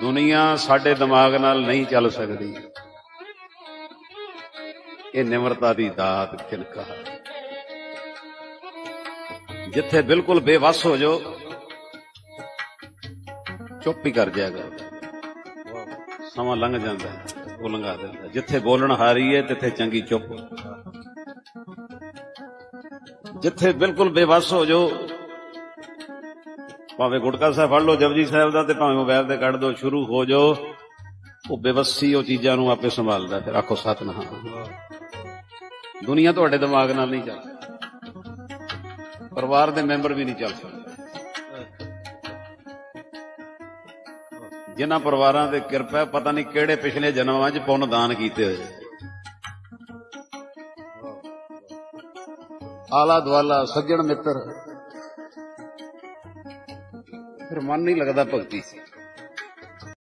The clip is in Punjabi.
ਦੁਨੀਆ ਸਾਡੇ ਦਿਮਾਗ ਨਾਲ ਨਹੀਂ ਚੱਲ ਸਕਦੀ। ਇਹ ਨਿਮਰਤਾ ਦੀ ਦਾਤ ਕਿਨਕਾ ਜਿੱਥੇ ਬਿਲਕੁਲ ਬੇਵਸ ਹੋ ਜਾਓ, ਚੁੱਪ ਹੀ ਕਰ ਜਾਏਗਾ ਸਮਾਂ ਲੰਘ ਜਾਂਦਾ, ਉਹ ਲੰਘਾ ਦਿੰਦਾ। ਜਿੱਥੇ ਬੋਲਣ ਹਾਰੀ ਹੈ ਤਿੱਥੇ ਚੰਗੀ ਚੁੱਪ। ਜਿੱਥੇ ਬਿਲਕੁਲ ਬੇਵਸ ਹੋ ਜਾਓ ਭਾਵੇਂ ਗੁਟਕਾ ਸਾਹਿਬ ਫੜ ਲਓ, ਜਪਜੀ ਸਾਹਿਬ ਦਾ ਤੇ ਭਾਵੇਂ ਮੋਬਾਈਲ ਤੇ ਕੱਢ ਦਿਓ ਸ਼ੁਰੂ ਹੋ ਜਾਓ। ਉਹ ਬੇਵੱਸੀ ਉਹ ਚੀਜ਼ਾਂ ਨੂੰ ਆਪੇ ਸੰਭਾਲਦਾ ਫਿਰ ਆਖੋ ਸਤਨਾਮ। ਦੁਨੀਆ ਤੁਹਾਡੇ ਦਿਮਾਗ ਨਾਲ ਨਹੀਂ ਚੱਲ ਪਰਿਵਾਰ ਦੇ ਮੈਂਬਰ ਵੀ ਨਹੀਂ ਚੱਲ ਸਕਦੇ। ਜਿਨ੍ਹਾਂ ਪਰਿਵਾਰਾਂ ਤੇ ਕਿਰਪਾ ਪਤਾ ਨਹੀਂ ਕਿਹੜੇ ਪਿਛਲੇ ਜਨਮਾਂ 'ਚ ਪੁੰਨ ਦਾਨ ਕੀਤੇ ਹੋਏ। ਆਲਾ ਦਵਾਲਾ ਸੱਜਣ ਮਿੱਤਰ ਫਿਰ ਮਨ ਨਹੀਂ ਲੱਗਦਾ ਭਗਤੀ।